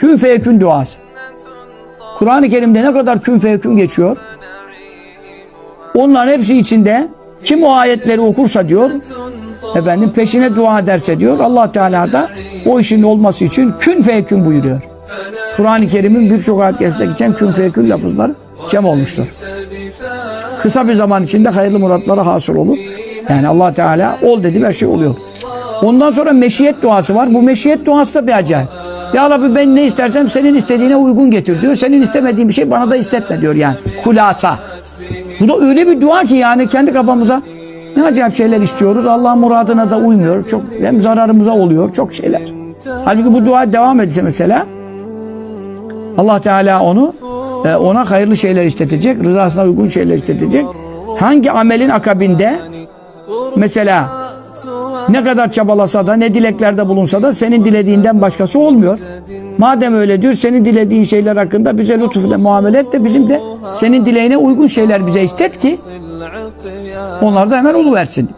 Kün feyekün duası. Kur'an-ı Kerim'de ne kadar kün feyekün geçiyor. Onların hepsi içinde kim o ayetleri okursa diyor efendim peşine dua ederse diyor Allah Teala da o işin olması için kün feyekün buyuruyor. Kur'an-ı Kerim'in birçok ayet geçen kün feyekün lafızları cem olmuştur. Kısa bir zaman içinde hayırlı muratlara hasıl olur. Yani Allah Teala ol dedi her şey oluyor. Ondan sonra meşiyet duası var. Bu meşiyet duası da bir acayip. Ya Rabbi ben ne istersem senin istediğine uygun getir diyor. Senin istemediğin bir şey bana da istetme diyor yani. Hulasa. Bu da öyle bir dua ki yani kendi kafamıza ne acayip şeyler istiyoruz. Allah'ın muradına da uymuyor. Çok hem zararımıza oluyor. Çok şeyler. Halbuki bu dua devam etse mesela Allah Teala onu e, ona hayırlı şeyler istetecek. Rızasına uygun şeyler istetecek. Hangi amelin akabinde mesela ne kadar çabalasa da ne dileklerde bulunsa da senin dilediğinden başkası olmuyor. Madem öyle diyor senin dilediğin şeyler hakkında bize lütufla muamele et de bizim de senin dileğine uygun şeyler bize istet ki onlar da hemen oluversin.